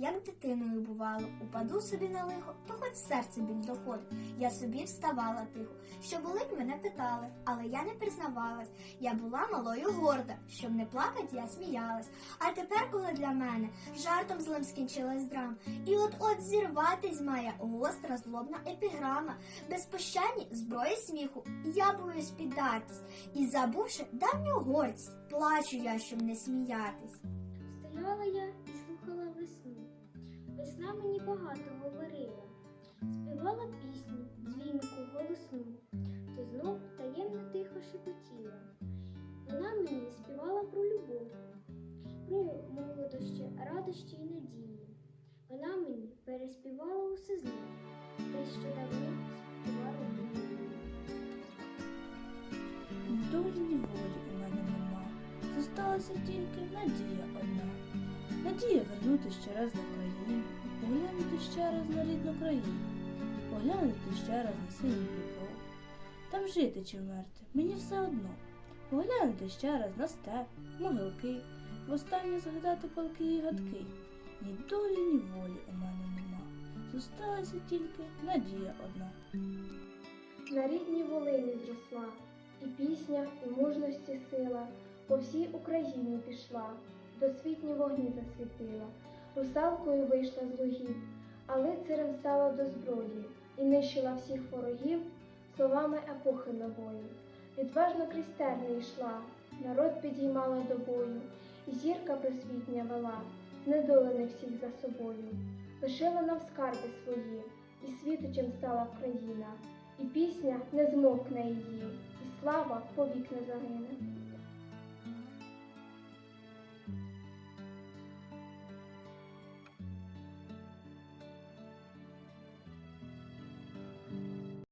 як дитиною бувало, упаду собі на лихо, то хоч серце біль доходить. Я собі вставала тихо. Що болить, мене питали, але я не признавалась. Я була малою горда, щоб не плакать, я сміялась. А тепер, коли для мене жартом злим скінчилась драма, і от от зірватись має гостра злобна епіграма, безпощадні зброї сміху, я боюсь піддатись, і забувши давню гордість, плачу я, щоб не сміятись. Стояла я і слухала весну. Весна мені багато говорила, співала пісню, дзвінку, голосну, то знов таємно тихо шепотіла. Вона мені співала про любов, про молодощі, радощі й надії. Вона мені переспівала усе знов, те, що давно співала мені. Ні долі, волі у мене нема. Зосталася тільки надія. Надія вернути ще раз на Україну, поглянути ще раз на рідну країну, поглянути ще раз на синій Дніпро. Там жити чи вмерти, мені все одно. Поглянути ще раз на степ, могилки, востаннє згадати палки і гадки. Ні долі, ні волі у мене нема. Зосталася тільки надія одна. На рідній Волині зросла, і пісня, і мужності сила по всій Україні пішла, досвітні вогні засвітила, русалкою вийшла з лугів, а лицарем стала до зброї і нищила всіх ворогів словами епохи нової. Відважно крізь терни йшла, народ підіймала до бою, і зірка просвітня вела, знедолених всіх за собою, лишила нам скарби свої, і світочем стала Україна. І пісня не змовкне її, і слава повік не загине.